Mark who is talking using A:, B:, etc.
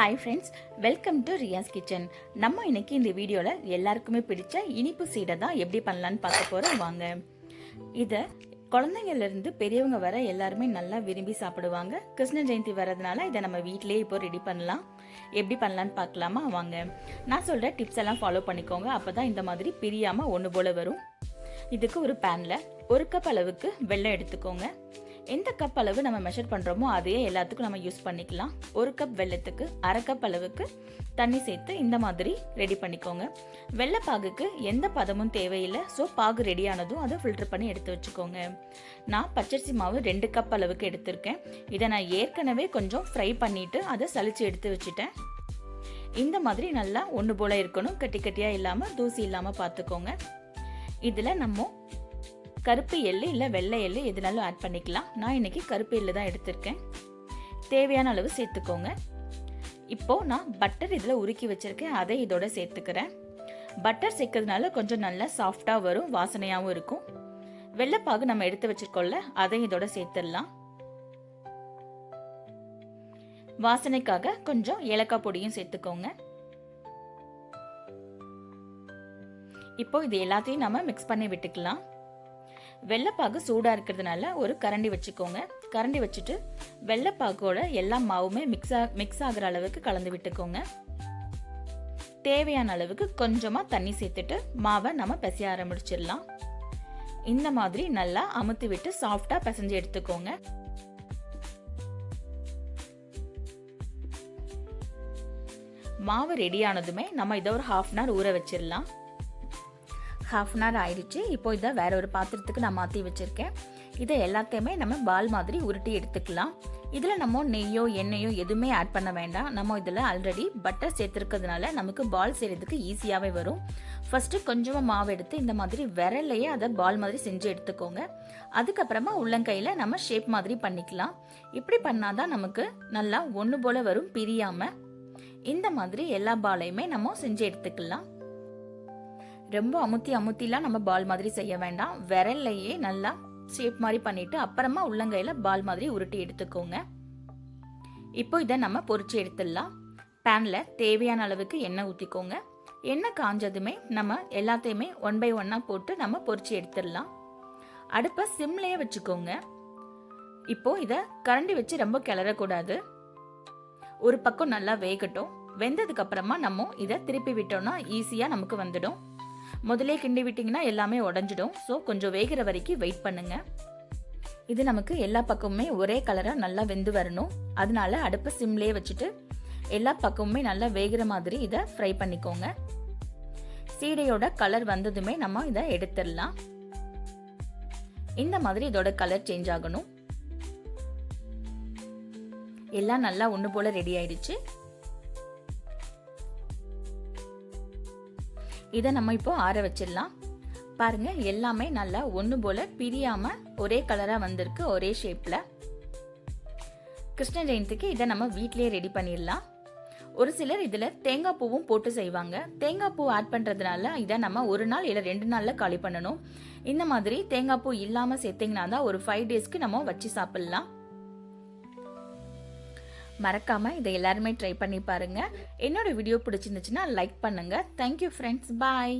A: Hi friends welcome to Riyas kitchen நம்ம இன்னைக்கு இந்த வீடியோவில் எல்லாருக்குமே பிடிச்ச இனிப்பு சீடை தான் எப்படி பண்ணலான்னு பார்க்க போகிறோம் வாங்க. இதை குழந்தைங்கள்லேருந்து பெரியவங்க வர எல்லாருமே நல்லா விரும்பி சாப்பிடுவாங்க. கிருஷ்ண ஜெயந்தி வரதுனால இதை நம்ம வீட்டிலேயே இப்போ ரெடி பண்ணலாம். எப்படி பண்ணலான்னு பார்க்கலாமா வாங்க. நான் சொல்கிற டிப்ஸ் எல்லாம் ஃபாலோ பண்ணிக்கோங்க அப்போ தான் இந்த மாதிரி பிரியாமல் ஒன்று போல் வரும். இதுக்கு ஒரு பேனில் ஒரு கப் அளவுக்கு வெள்ளம் எடுத்துக்கோங்க. எந்த கப் அளவு நம்ம மெஷர் பண்ணுறோமோ அதையே எல்லாத்துக்கும் நம்ம யூஸ் பண்ணிக்கலாம். ஒரு கப் வெள்ளத்துக்கு அரை கப் அளவுக்கு தண்ணி சேர்த்து இந்த மாதிரி ரெடி பண்ணிக்கோங்க. வெள்ளைப்பாகுக்கு எந்த பதமும் தேவையில்லை. ஸோ பாகு ரெடியானதும் அதை ஃபில்டர் பண்ணி எடுத்து வச்சுக்கோங்க. நான் பச்சரிசி மாவு ரெண்டு கப் அளவுக்கு எடுத்திருக்கேன். இதை நான் ஏற்கனவே கொஞ்சம் ஃப்ரை பண்ணிவிட்டு அதை சளிச்சு எடுத்து வச்சுட்டேன். இந்த மாதிரி நல்லா ஒன்று போல் இருக்கணும். கட்டி கட்டியாக இல்லாமல் தூசி இல்லாமல் பார்த்துக்கோங்க. இதில் நம்ம கருப்பு எள்ளு இல்லை வெள்ளை எள்ளு எதுனாலும் ஆட் பண்ணிக்கலாம். நான் இன்னைக்கு கருப்பு எள்ளு தான் எடுத்திருக்கேன். தேவையான அளவு சேர்த்துக்கோங்க. இப்போது நான் பட்டர் இதில் உருக்கி வச்சுருக்கேன். அதை இதோட சேர்த்துக்கிறேன். பட்டர் சேர்க்கறதுனால கொஞ்சம் நல்லா சாஃப்டாக வரும் வாசனையாகவும் இருக்கும். வெள்ளைப்பாகு நம்ம எடுத்து வச்சுருக்கோம்ல அதை இதோட சேர்த்துடலாம். வாசனைக்காக கொஞ்சம் ஏலக்காய் பொடியும் சேர்த்துக்கோங்க. இப்போ இது எல்லாத்தையும் நம்ம மிக்ஸ் பண்ணி விட்டுக்கலாம். வெள்ளைப்பாகு சூடாக இருக்கிறதுனால ஒரு கரண்டி வச்சுக்கோங்க. கரண்டி வச்சுட்டு வெள்ளைப்பாக்கோட எல்லா மாவுமே மிக்ஸ் ஆ மிக்ஸ் ஆகிற அளவுக்கு கலந்து விட்டுக்கோங்க. தேவையான அளவுக்கு கொஞ்சமாக தண்ணி சேர்த்துட்டு மாவை நம்ம பிசைய ஆரம்பிச்சிடலாம். இந்த மாதிரி நல்லா அமுத்து விட்டு சாஃப்டாக பிசைஞ்சு எடுத்துக்கோங்க. மாவு ரெடி ஆனதுமே நம்ம இதை ஒரு ஹாஃப் அன் ஹவர் ஊற வச்சிடலாம். ஹாஃப் அன் ஹவர் ஆயிடுச்சு. இப்போ இதை வேற ஒரு பாத்திரத்துக்கு நான் மாற்றி வச்சுருக்கேன். இதை எல்லாத்தையுமே நம்ம பால் மாதிரி உருட்டி எடுத்துக்கலாம். இதில் நம்ம நெய்யோ எண்ணெயோ எதுவுமே ஆட் பண்ண வேண்டாம். நம்ம இதில் ஆல்ரெடி பட்டர் சேர்த்துருக்கிறதுனால நமக்கு பால் செய்கிறதுக்கு ஈஸியாகவே வரும். ஃபஸ்ட்டு கொஞ்சமாக மாவு எடுத்து இந்த மாதிரி விரல்லையே அதை பால் மாதிரி செஞ்சு எடுத்துக்கோங்க. அதுக்கப்புறமா உள்ளங்கையில் நம்ம ஷேப் மாதிரி பண்ணிக்கலாம். இப்படி பண்ணால் தான் நமக்கு நல்லா ஒன்று போல் வரும் பிரியாமல் இந்த மாதிரி எல்லா பாலையுமே நம்ம செஞ்சு எடுத்துக்கலாம். ரொம்ப அமுத்தி அமுத்திலாம் நம்ம பால் மாதிரி செய்ய வேண்டாம். விரல்லையே நல்லா ஷேப் மாதிரி பண்ணிட்டு அப்புறமா உள்ளங்கையில் பால் மாதிரி உருட்டி எடுத்துக்கோங்க. இப்போ இதை நம்ம பொறிச்சு எடுத்துடலாம். பேனில் தேவையான அளவுக்கு எண்ணெய் ஊற்றிக்கோங்க எண்ணெய் காஞ்சதுமே நம்ம எல்லாத்தையுமே ஒன் பை ஒன்னாக போட்டு நம்ம பொறிச்சு எடுத்துடலாம். அடுப்பை சிம்லேயே வச்சுக்கோங்க. இப்போ இதை கரண்டி வச்சு ரொம்ப கிளறக்கூடாது. ஒரு பக்கம் நல்லா வேகட்டும். வெந்ததுக்கு அப்புறமா நம்ம இதை திருப்பி விட்டோம்னா ஈஸியாக நமக்கு வந்துடும். முதலே கிண்டி விட்டிங்கன்னா எல்லாமே உடஞ்சிடும். ஸோ கொஞ்சம் வேகிற வரைக்கும் வெயிட் பண்ணுங்கள் இது நமக்கு எல்லா பக்கமுமே ஒரே கலராக நல்லா வெந்து வரணும். அதனால அடுப்பை சிம்லேயே வச்சுட்டு எல்லா பக்கமுமே நல்லா வேகிற மாதிரி இதை ஃப்ரை பண்ணிக்கோங்க. சீடையோட கலர் வந்ததுமே நம்ம இதை எடுத்துடலாம். இந்த மாதிரி இதோட கலர் சேஞ்ச் ஆகணும். எல்லாம் நல்லா ஒன்று போல ரெடி ஆயிடுச்சு. இதை நம்ம இப்போ ஆற வச்சிடலாம். பாருங்க எல்லாமே நல்லா ஒன்று போல பிரியாம ஒரே கலராக வந்திருக்கு ஒரே ஷேப்பில் கிருஷ்ண ஜெயந்திக்கு இதை நம்ம வீட்லேயே ரெடி பண்ணிடலாம். ஒரு சிலர் இதில் தேங்காய் பூவும் போட்டு செய்வாங்க. தேங்காய் பூ ஆட் பண்ணுறதுனால இதை நம்ம ஒரு நாள் இல்லை ரெண்டு நாளில் காலி பண்ணணும். இந்த மாதிரி தேங்காய் பூ இல்லாமல் சேர்த்திங்கன்னா தான் ஒரு ஃபைவ் டேஸ்க்கு நம்ம வச்சு சாப்பிட்லாம். மறக்காமல் இதை எல்லாருமே ட்ரை பண்ணி பாருங்கள் என்னோட வீடியோ பிடிச்சிருந்துச்சுன்னா லைக் பண்ணுங்கள் தேங்க்யூ ஃப்ரெண்ட்ஸ் பாய்